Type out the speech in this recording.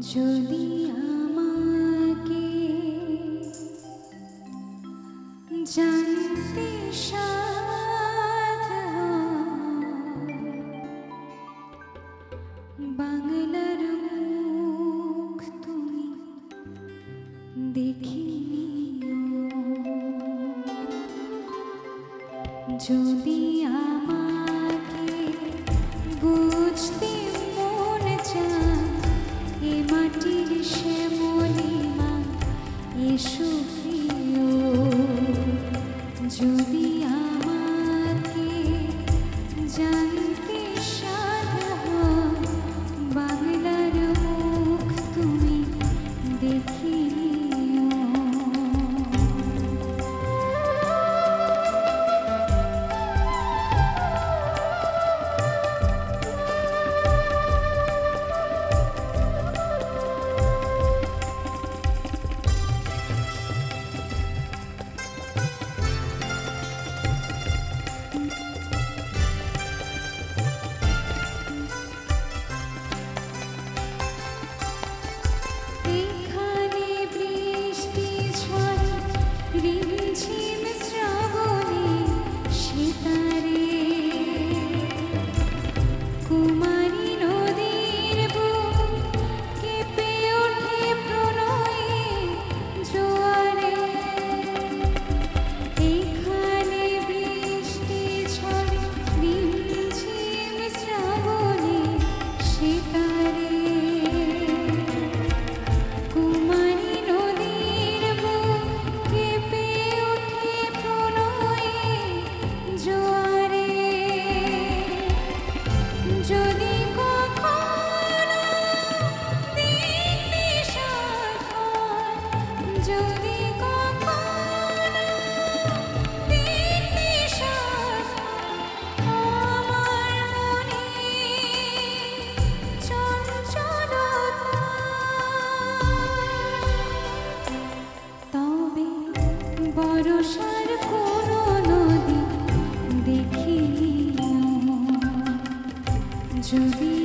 যদি আমাকে জানতে বাংলার মুখ তুমি দেখিনি যদি যদি আমাকে জানতে সাধা বাংলার তুমি দেখি বরসার কোন নদী দেখি যদি